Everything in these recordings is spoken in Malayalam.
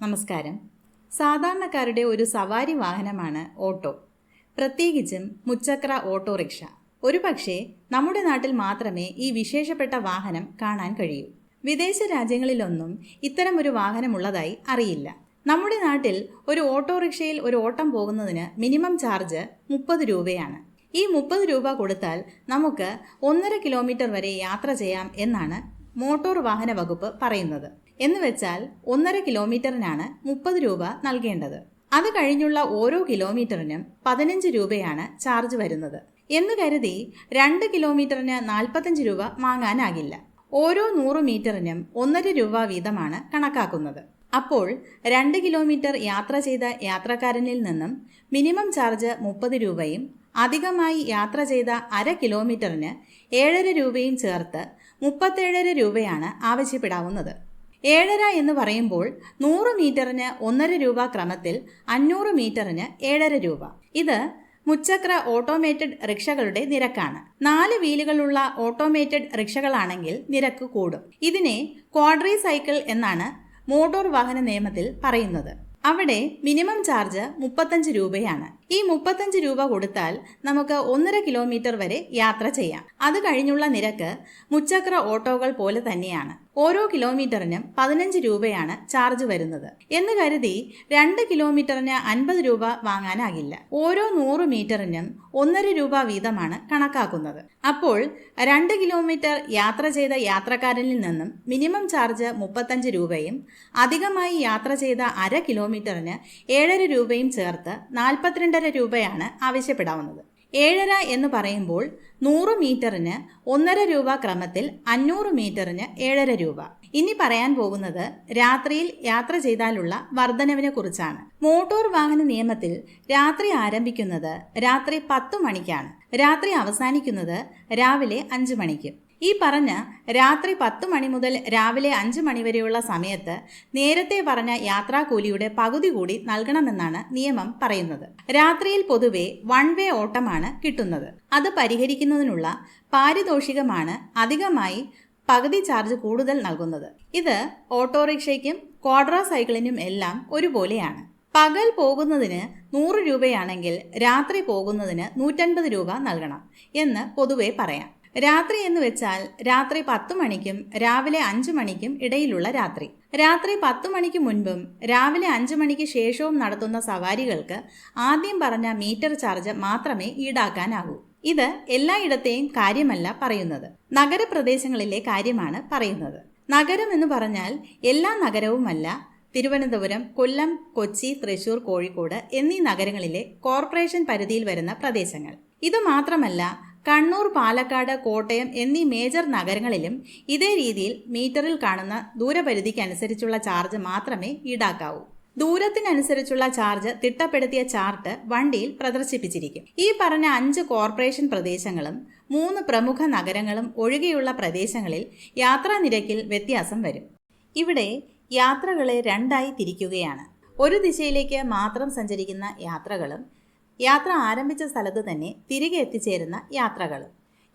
നമസ്കാരം. സാധാരണക്കാരുടെ ഒരു സവാരി വാഹനമാണ് ഓട്ടോ. പ്രത്യേകിച്ചും മുച്ചക്ര ഓട്ടോറിക്ഷ ഒരുപക്ഷെ നമ്മുടെ നാട്ടിൽ മാത്രമേ ഈ വിശേഷപ്പെട്ട വാഹനം കാണാൻ കഴിയൂ. വിദേശ രാജ്യങ്ങളിലൊന്നും ഇത്തരം ഒരു വാഹനമുള്ളതായി അറിയില്ല. നമ്മുടെ നാട്ടിൽ ഒരു ഓട്ടോറിക്ഷയിൽ ഒരു ഓട്ടം പോകുന്നതിന് മിനിമം ചാർജ് മുപ്പത് രൂപയാണ്. ഈ മുപ്പത് രൂപ കൊടുത്താൽ നമുക്ക് ഒന്നര കിലോമീറ്റർ വരെ യാത്ര ചെയ്യാം എന്നാണ് മോട്ടോർ വാഹന വകുപ്പ് പറയുന്നത്. എന്ന് വെച്ചാൽ ഒന്നര കിലോമീറ്ററിനാണ് മുപ്പത് രൂപ നൽകേണ്ടത്. അത് കഴിഞ്ഞുള്ള ഓരോ കിലോമീറ്ററിനും പതിനഞ്ച് രൂപയാണ് ചാർജ് വരുന്നത്. എന്ന് കരുതി രണ്ട് കിലോമീറ്ററിന് നാൽപ്പത്തഞ്ച് രൂപ വാങ്ങാനാകില്ല. ഓരോ നൂറ് മീറ്ററിനും ഒന്നര രൂപ വീതമാണ് കണക്കാക്കുന്നത്. അപ്പോൾ രണ്ട് കിലോമീറ്റർ യാത്ര ചെയ്ത യാത്രക്കാരനിൽ നിന്നും മിനിമം ചാർജ് മുപ്പത് രൂപയും അധികമായി യാത്ര ചെയ്ത അര കിലോമീറ്ററിന് ഏഴര രൂപയും ചേർത്ത് മുപ്പത്തേഴര രൂപയാണ് ആവശ്യപ്പെടാവുന്നത്. ഏഴര എന്ന് പറയുമ്പോൾ നൂറ് മീറ്ററിന് ഒന്നര രൂപ ക്രമത്തിൽ അഞ്ഞൂറ് മീറ്ററിന് ഏഴര രൂപ. ഇത് മുച്ചക്ര ഓട്ടോമേറ്റഡ് റിക്ഷകളുടെ നിരക്കാണ്. നാല് വീലുകളുള്ള ഓട്ടോമേറ്റഡ് റിക്ഷകളാണെങ്കിൽ നിരക്ക് കൂടും. ഇതിനെ ക്വാഡ്രി സൈക്കിൾ എന്നാണ് മോട്ടോർ വാഹന നിയമത്തിൽ പറയുന്നത്. അവിടെ മിനിമം ചാർജ് മുപ്പത്തഞ്ച് രൂപയാണ്. ഈ മുപ്പത്തഞ്ച് രൂപ കൊടുത്താൽ നമുക്ക് ഒന്നര കിലോമീറ്റർ വരെ യാത്ര ചെയ്യാം. അത് കഴിഞ്ഞുള്ള നിരക്ക് മുച്ചക്ര ഓട്ടോകൾ പോലെ തന്നെയാണ്. ഓരോ കിലോമീറ്ററിനും പതിനഞ്ച് രൂപയാണ് ചാർജ് വരുന്നത്. എന്ന് കരുതി രണ്ട് കിലോമീറ്ററിന് അൻപത് രൂപ വാങ്ങാനാകില്ല. ഓരോ നൂറ് മീറ്ററിനും ഒന്നര രൂപ വീതമാണ് കണക്കാക്കുന്നത്. അപ്പോൾ രണ്ട് കിലോമീറ്റർ യാത്ര ചെയ്ത യാത്രക്കാരനിൽ നിന്നും മിനിമം ചാർജ് മുപ്പത്തഞ്ച് രൂപയും അധികമായി യാത്ര ചെയ്ത അര കിലോമീറ്ററിന് ഏഴര രൂപയും ചേർത്ത് നാൽപ്പത്തിരണ്ടര രൂപയാണ് ആവശ്യപ്പെടാവുന്നത്. ഏഴര എന്ന് പറയുമ്പോൾ നൂറ് മീറ്ററിന് ഒന്നര രൂപ ക്രമത്തിൽ അഞ്ഞൂറ് മീറ്ററിന് ഏഴര രൂപ. ഇനി പറയാൻ പോകുന്നത് രാത്രിയിൽ യാത്ര ചെയ്താലുള്ള വർധനവിനെ കുറിച്ചാണ്. മോട്ടോർ വാഹന നിയമത്തിൽ രാത്രി ആരംഭിക്കുന്നത് രാത്രി പത്തു മണിക്കാണ്. രാത്രി അവസാനിക്കുന്നത് രാവിലെ അഞ്ച് മണിക്ക്. ഈ പറഞ്ഞ രാത്രി പത്ത് മണി മുതൽ രാവിലെ അഞ്ച് മണിവരെയുള്ള സമയത്ത് നേരത്തെ പറഞ്ഞ യാത്രാക്കൂലിയുടെ പകുതി കൂടി നൽകണമെന്നാണ് നിയമം പറയുന്നത്. രാത്രിയിൽ പൊതുവെ വൺ വേ ഓട്ടമാണ് കിട്ടുന്നത്. അത് പരിഹരിക്കുന്നതിനുള്ള പാരിതോഷികമാണ് അധികമായി പകുതി ചാർജ് കൂടുതൽ നൽകുന്നത്. ഇത് ഓട്ടോറിക്ഷയ്ക്കും ക്വാഡ്ര സൈക്കിളിനും എല്ലാം ഒരുപോലെയാണ്. പകൽ പോകുന്നതിന് നൂറ് രൂപയാണെങ്കിൽ രാത്രി പോകുന്നതിന് നൂറ്റൻപത് രൂപ നൽകണം എന്ന് പൊതുവെ പറയാം. രാത്രി എന്ന് വെച്ചാൽ രാത്രി പത്തു മണിക്കും രാവിലെ അഞ്ചു മണിക്കും ഇടയിലുള്ള രാത്രി. രാത്രി പത്തു മണിക്ക് മുൻപും രാവിലെ അഞ്ചു മണിക്ക് ശേഷവും നടത്തുന്ന സവാരികൾക്ക് ആദ്യം പറഞ്ഞ മീറ്റർ ചാർജ് മാത്രമേ ഈടാക്കാനാകൂ. ഇത് എല്ലായിടത്തെയും കാര്യമല്ല പറയുന്നത്. നഗരപ്രദേശങ്ങളിലെ കാര്യമാണ് പറയുന്നത്. നഗരം എന്ന് പറഞ്ഞാൽ എല്ലാ നഗരവുമല്ല തിരുവനന്തപുരം കൊല്ലം കൊച്ചി തൃശൂർ കോഴിക്കോട് എന്നീ നഗരങ്ങളിലെ കോർപ്പറേഷൻ പരിധിയിൽ വരുന്ന പ്രദേശങ്ങൾ. ഇത് മാത്രമല്ല കണ്ണൂർ പാലക്കാട് കോട്ടയം എന്നീ മേജർ നഗരങ്ങളിലും ഇതേ രീതിയിൽ മീറ്ററിൽ കാണുന്ന ദൂരപരിധിക്കനുസരിച്ചുള്ള ചാർജ് മാത്രമേ ഈടാക്കാവൂ. ദൂരത്തിനനുസരിച്ചുള്ള ചാർജ് തിട്ടപ്പെടുത്തിയ ചാർട്ട് വണ്ടിയിൽ പ്രദർശിപ്പിച്ചിരിക്കും. ഈ പറഞ്ഞ അഞ്ച് കോർപ്പറേഷൻ പ്രദേശങ്ങളും മൂന്ന് പ്രമുഖ നഗരങ്ങളും ഒഴികെയുള്ള പ്രദേശങ്ങളിൽ യാത്രാ നിരക്കിൽ വ്യത്യാസം വരും. ഇവിടെ യാത്രകളെ രണ്ടായി തിരിക്കുകയാണ്. ഒരു ദിശയിലേക്ക് മാത്രം സഞ്ചരിക്കുന്ന യാത്രകളും യാത്ര ആരംഭിച്ച സ്ഥലത്ത് തന്നെ തിരികെ എത്തിച്ചേരുന്ന യാത്രകൾ.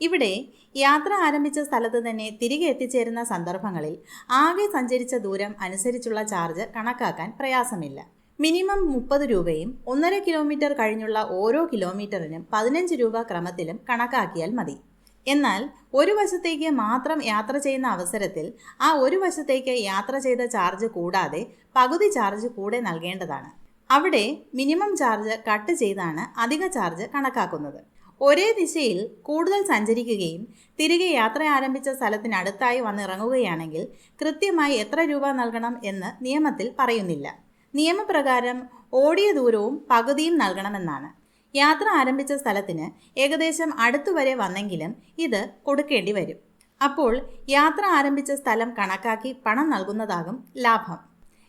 ഇവിടെ യാത്ര ആരംഭിച്ച സ്ഥലത്ത് തന്നെ തിരികെ എത്തിച്ചേരുന്ന സന്ദർഭങ്ങളിൽ ആകെ സഞ്ചരിച്ച ദൂരം അനുസരിച്ചുള്ള ചാർജ് കണക്കാക്കാൻ പ്രയാസമില്ല. മിനിമം മുപ്പത് രൂപയും ഒന്നര കിലോമീറ്റർ കഴിഞ്ഞുള്ള ഓരോ കിലോമീറ്ററിനും പതിനഞ്ച് രൂപ ക്രമത്തിലും കണക്കാക്കിയാൽ മതി. എന്നാൽ ഒരു വശത്തേക്ക് മാത്രം യാത്ര ചെയ്യുന്ന അവസരത്തിൽ ആ ഒരു വശത്തേക്ക് യാത്ര ചെയ്ത ചാർജ് കൂടാതെ പകുതി ചാർജ് കൂടെ നൽകേണ്ടതാണ്. അവിടെ മിനിമം ചാർജ് കട്ട് ചെയ്താണ് അധിക ചാർജ് കണക്കാക്കുന്നത്. ഒരേ ദിശയിൽ കൂടുതൽ സഞ്ചരിക്കുകയും തിരികെ യാത്ര ആരംഭിച്ച സ്ഥലത്തിനടുത്തായി വന്നിറങ്ങുകയാണെങ്കിൽ കൃത്യമായി എത്ര രൂപ നൽകണം എന്ന് നിയമത്തിൽ പറയുന്നില്ല. നിയമപ്രകാരം ഓടിയ ദൂരവും പകുതിയും നൽകണമെന്നാണ്. യാത്ര ആരംഭിച്ച സ്ഥലത്തിന് ഏകദേശം അടുത്തുവരെ വന്നെങ്കിലും ഇത് കൊടുക്കേണ്ടി വരും. അപ്പോൾ യാത്ര ആരംഭിച്ച സ്ഥലം കണക്കാക്കി പണം നൽകുന്നതാകും ലാഭം.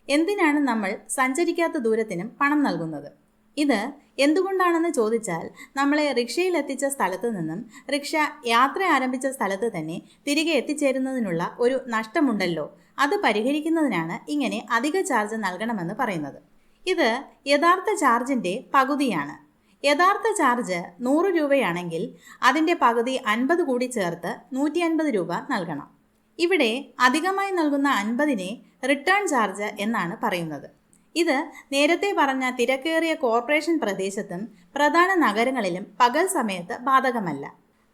എന്തിനാണ് നമ്മൾ സഞ്ചരിക്കാത്ത ദൂരത്തിനും പണം നൽകുന്നത്? ഇത് എന്തുകൊണ്ടാണെന്ന് ചോദിച്ചാൽ നമ്മളെ റിക്ഷയിൽ എത്തിച്ച സ്ഥലത്ത് നിന്നും റിക്ഷ യാത്ര ആരംഭിച്ച സ്ഥലത്ത് തന്നെ തിരികെ എത്തിച്ചേരുന്നതിനുള്ള ഒരു നഷ്ടമുണ്ടല്ലോ. അത് പരിഹരിക്കുന്നതിനാണ് ഇങ്ങനെ അധിക ചാർജ് നൽകണമെന്ന് പറയുന്നത്. ഇത് യഥാർത്ഥ ചാർജിന്റെ പകുതിയാണ്. യഥാർത്ഥ ചാർജ് നൂറ് രൂപയാണെങ്കിൽ അതിന്റെ പകുതി അൻപത് കൂടി ചേർത്ത് നൂറ്റി അൻപത് രൂപ നൽകണം. ഇവിടെ അധികമായി നൽകുന്ന അൻപതിനെ റിട്ടേൺ ചാർജ് എന്നാണ് പറയുന്നത്. ഇത് നേരത്തെ പറഞ്ഞ തിരക്കേറിയ കോർപ്പറേഷൻ പ്രദേശത്തും പ്രധാന നഗരങ്ങളിലും പകൽ സമയത്ത് ബാധകമല്ല.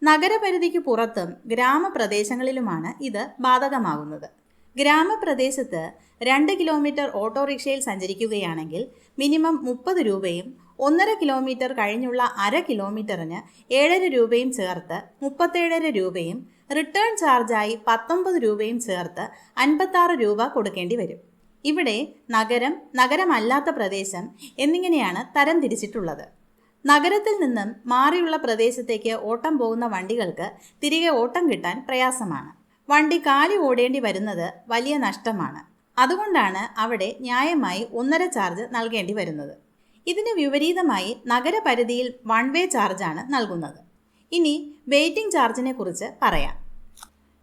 നഗരപരിധിക്ക് പുറത്തും ഗ്രാമപ്രദേശങ്ങളിലുമാണ് ഇത് ബാധകമാകുന്നത്. ഗ്രാമപ്രദേശത്ത് രണ്ട് കിലോമീറ്റർ ഓട്ടോറിക്ഷയിൽ സഞ്ചരിക്കുകയാണെങ്കിൽ മിനിമം മുപ്പത് രൂപയും ഒന്നര കിലോമീറ്റർ കഴിഞ്ഞുള്ള അര കിലോമീറ്ററിന് ഏഴര രൂപയും ചേർത്ത് മുപ്പത്തേഴര രൂപയും റിട്ടേൺ ചാർജായി പത്തൊമ്പത് രൂപയും ചേർത്ത് അൻപത്താറ് രൂപ കൊടുക്കേണ്ടി വരും. ഇവിടെ നഗരം നഗരമല്ലാത്ത പ്രദേശം എന്നിങ്ങനെയാണ് തരം തിരിച്ചിട്ടുള്ളത്. നഗരത്തിൽ നിന്നും മാറിയുള്ള പ്രദേശത്തേക്ക് ഓട്ടം പോകുന്ന വണ്ടികൾക്ക് തിരികെ ഓട്ടം കിട്ടാൻ പ്രയാസമാണ്. വണ്ടി കാലി ഓടേണ്ടി വരുന്നത് വലിയ നഷ്ടമാണ്. അതുകൊണ്ടാണ് അവിടെ ന്യായമായി ഒന്നര ചാർജ് നൽകേണ്ടി വരുന്നത്. ഇതിന് വിപരീതമായി നഗരപരിധിയിൽ വൺ വേ ചാർജാണ് നൽകുന്നത്. ഇനി വെയിറ്റിംഗ് ചാർജിനെ കുറിച്ച് പറയാം.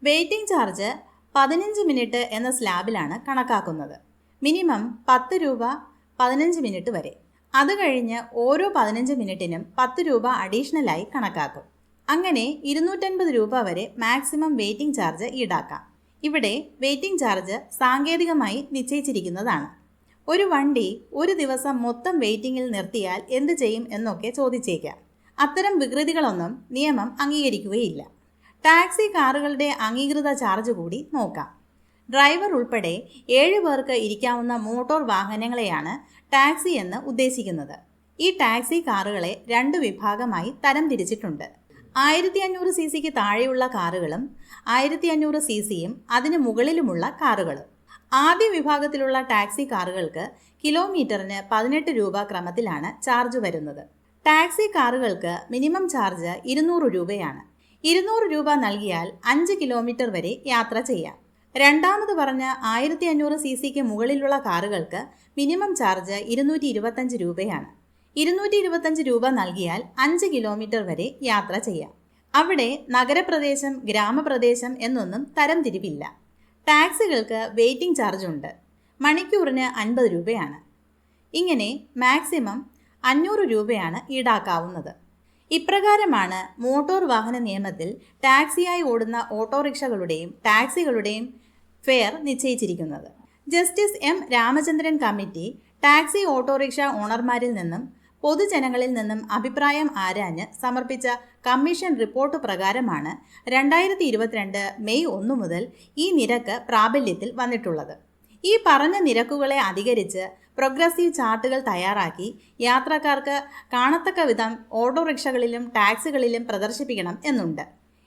വെയിറ്റിംഗ് ചാർജ് പതിനഞ്ച് മിനിറ്റ് എന്ന സ്ലാബിലാണ് കണക്കാക്കുന്നത്. മിനിമം പത്ത് രൂപ പതിനഞ്ച് മിനിറ്റ് വരെ. അത് കഴിഞ്ഞ് ഓരോ പതിനഞ്ച് മിനിറ്റിനും പത്ത് രൂപ അഡീഷണലായി കണക്കാക്കും. അങ്ങനെ ഇരുന്നൂറ്റൻപത് രൂപ വരെ മാക്സിമം വെയിറ്റിംഗ് ചാർജ് ഈടാക്കാം. ഇവിടെ വെയിറ്റിംഗ് ചാർജ് സാങ്കേതികമായി നിശ്ചയിച്ചിരിക്കുന്നതാണ്. ഒരു വണ്ടി ഒരു ദിവസം മൊത്തം വെയിറ്റിംഗിൽ നിർത്തിയാൽ എന്ത് ചെയ്യും എന്നൊക്കെ ചോദിച്ചേക്കാം. അത്തരം വികൃതികളൊന്നും നിയമം അംഗീകരിക്കുകയില്ല. ടാക്സി കാറുകളുടെ അംഗീകൃത ചാർജ് കൂടി നോക്കാം. ഡ്രൈവർ ഉൾപ്പെടെ ഏഴ് പേർക്ക് ഇരിക്കാവുന്ന മോട്ടോർ വാഹനങ്ങളെയാണ് ടാക്സി എന്ന് ഉദ്ദേശിക്കുന്നത്. ഈ ടാക്സി കാറുകളെ രണ്ട് വിഭാഗമായി തരംതിരിച്ചിട്ടുണ്ട് ആയിരത്തി അഞ്ഞൂറ് സി സിക്ക് താഴെയുള്ള കാറുകളും ആയിരത്തി അഞ്ഞൂറ് സി സിയും അതിന് മുകളിലുമുള്ള കാറുകളും. ആദ്യ വിഭാഗത്തിലുള്ള ടാക്സി കാറുകൾക്ക് കിലോമീറ്ററിന് പതിനെട്ട് രൂപ ക്രമത്തിലാണ് ചാർജ് വരുന്നത്. ടാക്സി കാറുകൾക്ക് മിനിമം ചാർജ് ഇരുന്നൂറ് രൂപയാണ്. ഇരുന്നൂറ് രൂപ നൽകിയാൽ അഞ്ച് കിലോമീറ്റർ വരെ യാത്ര ചെയ്യാം. രണ്ടാമത് പറഞ്ഞ ആയിരത്തി അഞ്ഞൂറ് സി സിക്ക് മുകളിലുള്ള കാറുകൾക്ക് മിനിമം ചാർജ് ഇരുന്നൂറ്റി ഇരുപത്തഞ്ച് രൂപയാണ്. ഇരുന്നൂറ്റി ഇരുപത്തഞ്ച് രൂപ നൽകിയാൽ അഞ്ച് കിലോമീറ്റർ വരെ യാത്ര ചെയ്യാം. അവിടെ നഗരപ്രദേശം ഗ്രാമപ്രദേശം എന്നൊന്നും തരംതിരിവില്ല ടാക്സികൾക്ക് വെയിറ്റിംഗ് ചാർജ് ഉണ്ട്. മണിക്കൂറിന് അൻപത് രൂപയാണ്. ഇങ്ങനെ മാക്സിമം അഞ്ഞൂറ് രൂപയാണ് ഈടാക്കാവുന്നത്. ഇപ്രകാരമാണ് മോട്ടോർ വാഹന നിയമത്തിൽ ടാക്സിയായി ഓടുന്ന ഓട്ടോറിക്ഷകളുടെയും ടാക്സികളുടെയും fare നിശ്ചയിച്ചിരിക്കുന്നത്. Justice M Ramachandran committee taxi auto rickshaw ഓണർമാരിൽ നിന്നും പൊതുജനങ്ങളിൽ നിന്നും അഭിപ്രായം ആരാഞ്ഞ് സമർപ്പിച്ച കമ്മീഷൻ റിപ്പോർട്ട് പ്രകാരമാണ് രണ്ടായിരത്തി മെയ് ഒന്ന് മുതൽ ഈ നിരക്ക് പ്രാബല്യത്തിൽ വന്നിട്ടുള്ളത്. ഈ പറഞ്ഞ നിരക്കുകളെ അധികരിച്ച് പ്രോഗ്രസീവ് ചാർട്ടുകൾ തയ്യാറാക്കി യാത്രക്കാർക്ക് കാണത്തക്ക വിധം ഓട്ടോറിക്ഷകളിലും ടാക്സികളിലും പ്രദർശിപ്പിക്കണം എന്നുണ്ട്.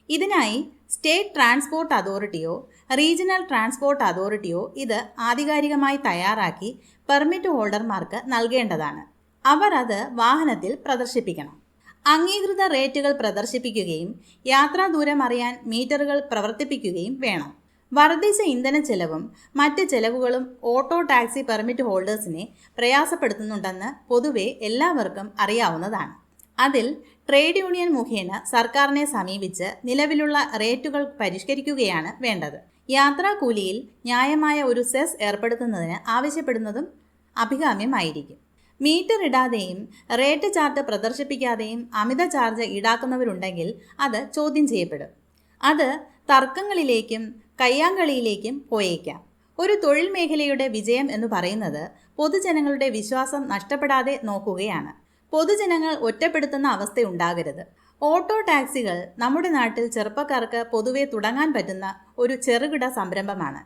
ഇതിനായി സ്റ്റേറ്റ് ട്രാൻസ്പോർട്ട് അതോറിറ്റിയോ റീജിയണൽ ട്രാൻസ്പോർട്ട് അതോറിറ്റിയോ ഇത് ആധികാരികമായി തയ്യാറാക്കി പെർമിറ്റ് ഹോൾഡർമാർക്ക് നൽകേണ്ടതാണ്. അവർ അത് വാഹനത്തിൽ പ്രദർശിപ്പിക്കണം. അംഗീകൃത റേറ്റുകൾ പ്രദർശിപ്പിക്കുകയും യാത്രാ ദൂരം അറിയാൻ മീറ്ററുകൾ പ്രവർത്തിപ്പിക്കുകയും വേണം. വർദ്ധിച്ച ഇന്ധന ചെലവും മറ്റ് ചെലവുകളും ഓട്ടോ ടാക്സി പെർമിറ്റ് ഹോൾഡേഴ്സിനെ പ്രയാസപ്പെടുത്തുന്നുണ്ടെന്ന് പൊതുവെ എല്ലാവർക്കും അറിയാവുന്നതാണ്. അതിൽ ട്രേഡ് യൂണിയൻ മുഖേന സർക്കാരിനെ സമീപിച്ച് നിലവിലുള്ള റേറ്റുകൾ പരിഷ്കരിക്കുകയാണ് വേണ്ടത്. യാത്രാ കൂലിയിൽ ന്യായമായ ഒരു സെസ് ഏർപ്പെടുത്തുന്നതിന് ആവശ്യപ്പെടുന്നതും അഭികാമ്യമായിരിക്കും. മീറ്റർ ഇടാതെയും റേറ്റ് ചാർട്ട് പ്രദർശിപ്പിക്കാതെയും അമിത ചാർജ് ഈടാക്കുന്നവരുണ്ടെങ്കിൽ അത് ചോദ്യം ചെയ്യപ്പെടും. അത് തർക്കങ്ങളിലേക്കും കയ്യാങ്കളിയിലേക്കും പോയേക്കാം. ഒരു തൊഴിൽ മേഖലയുടെ വിജയം എന്ന് പറയുന്നത് പൊതുജനങ്ങളുടെ വിശ്വാസം നഷ്ടപ്പെടാതെ നോക്കുകയാണ്. പൊതുജനങ്ങൾ ഒറ്റപ്പെടുത്തുന്ന അവസ്ഥ ഉണ്ടാകരുത്. ഓട്ടോ ടാക്സികൾ നമ്മുടെ നാട്ടിൽ ചെറുപ്പക്കാർക്ക് പൊതുവെ തുടങ്ങാൻ പറ്റുന്ന ഒരു ചെറുകിട സംരംഭമാണ്.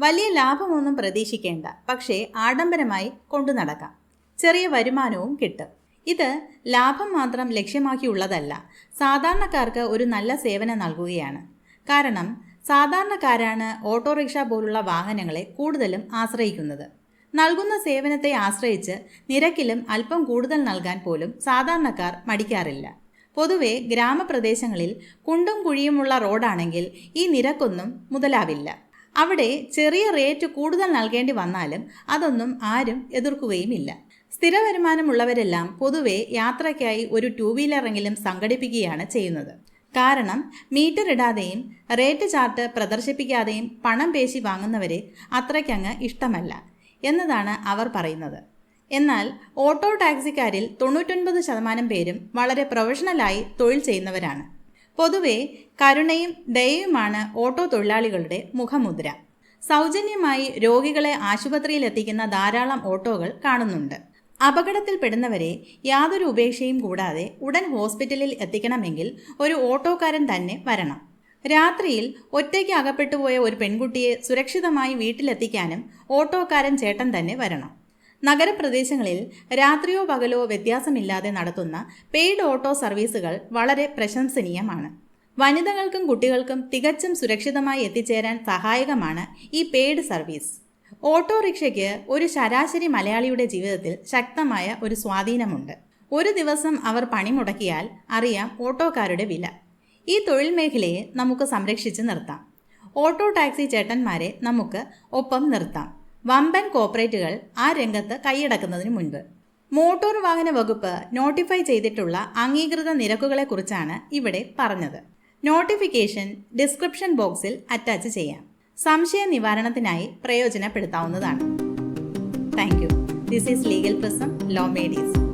വലിയ ലാഭമൊന്നും പ്രതീക്ഷിക്കേണ്ട പക്ഷേ ആഡംബരമായി കൊണ്ടു നടക്കാം. ചെറിയ വരുമാനവും കിട്ടും. ഇത് ലാഭം മാത്രം ലക്ഷ്യമാക്കിയുള്ളതല്ല സാധാരണക്കാർക്ക് ഒരു നല്ല സേവനം നൽകുകയാണ്. കാരണം സാധാരണക്കാരാണ് ഓട്ടോറിക്ഷ പോലുള്ള വാഹനങ്ങളെ കൂടുതലും ആശ്രയിക്കുന്നത്. നൽകുന്ന സേവനത്തെ ആശ്രയിച്ച് നിരക്കിലും അല്പം കൂടുതൽ നൽകാൻ പോലും സാധാരണക്കാർ മടിക്കാറില്ല. പൊതുവെ ഗ്രാമപ്രദേശങ്ങളിൽ കുണ്ടും കുഴിയുമുള്ള റോഡാണെങ്കിൽ ഈ നിരക്കൊന്നും മുതലാവില്ല. അവിടെ ചെറിയ റേറ്റ് കൂടുതൽ നൽകേണ്ടി വന്നാലും അതൊന്നും ആരും എതിർക്കുകയുമില്ല. സ്ഥിര വരുമാനമുള്ളവരെല്ലാം പൊതുവെ യാത്രയ്ക്കായി ഒരു ടൂ വീലറെങ്കിലും സംഘടിപ്പിക്കുകയാണ് ചെയ്യുന്നത്. കാരണം മീറ്റർ ഇടാതെയും റേറ്റ് ചാർട്ട് പ്രദർശിപ്പിക്കാതെയും പണം പേശി വാങ്ങുന്നവരെ അത്രയ്ക്കങ്ങ് ഇഷ്ടമല്ല എന്നതാണ് അവർ പറയുന്നത്. എന്നാൽ ഓട്ടോ ടാക്സിക്കാരിൽ തൊണ്ണൂറ്റൊൻപത് ശതമാനം പേരും വളരെ പ്രൊഫഷണലായി തൊഴിൽ ചെയ്യുന്നവരാണ്. പൊതുവെ കരുണയും ദയയുമാണ് ഓട്ടോ തൊഴിലാളികളുടെ മുഖമുദ്ര. സൗജന്യമായി രോഗികളെ ആശുപത്രിയിൽ എത്തിക്കുന്ന ധാരാളം ഓട്ടോകൾ കാണുന്നുണ്ട്. അപകടത്തിൽപ്പെടുന്നവരെ യാതൊരു ഉപേക്ഷയും കൂടാതെ ഉടൻ ഹോസ്പിറ്റലിൽ എത്തിക്കണമെങ്കിൽ ഒരു ഓട്ടോക്കാരൻ തന്നെ വരണം. രാത്രിയിൽ ഒറ്റയ്ക്ക് അകപ്പെട്ടുപോയ ഒരു പെൺകുട്ടിയെ സുരക്ഷിതമായി വീട്ടിലെത്തിക്കാനും ഓട്ടോക്കാരൻ ചേട്ടൻ തന്നെ വരണം. നഗരപ്രദേശങ്ങളിൽ രാത്രിയോ പകലോ വ്യത്യാസമില്ലാതെ നടത്തുന്ന പെയ്ഡ് ഓട്ടോ സർവീസുകൾ വളരെ പ്രശംസനീയമാണ്. വനിതകൾക്കും കുട്ടികൾക്കും തികച്ചും സുരക്ഷിതമായി എത്തിച്ചേരാൻ സഹായകമാണ് ഈ പെയ്ഡ് സർവീസ്. ഓട്ടോറിക്ഷയ്ക്ക് ഒരു ശരാശരി മലയാളിയുടെ ജീവിതത്തിൽ ശക്തമായ ഒരു സ്വാധീനമുണ്ട്. ഒരു ദിവസം അവർ പണിമുടക്കിയാൽ അറിയാം ഓട്ടോക്കാരുടെ വില. ഈ തൊഴിൽ മേഖലയെ നമുക്ക് സംരക്ഷിച്ച് നിർത്താം. ഓട്ടോ ടാക്സി ചേട്ടന്മാരെ നമുക്ക് ഒപ്പം നിർത്താം. വമ്പൻ കോർപ്പറേറ്റുകൾ ആ രംഗത്ത് കൈയടക്കുന്നതിന് മുൻപ്. മോട്ടോർ വാഹന വകുപ്പ് നോട്ടിഫൈ ചെയ്തിട്ടുള്ള അംഗീകൃത നിരക്കുകളെക്കുറിച്ചാണ് ഇവിടെ പറഞ്ഞത്. നോട്ടിഫിക്കേഷൻ ഡിസ്ക്രിപ്ഷൻ ബോക്സിൽ അറ്റാച്ച് ചെയ്യാം. സംശയ നിവാരണത്തിനായി പ്രയോജനപ്പെടുത്താവുന്നതാണ്. Thank you this is legal prism law made easy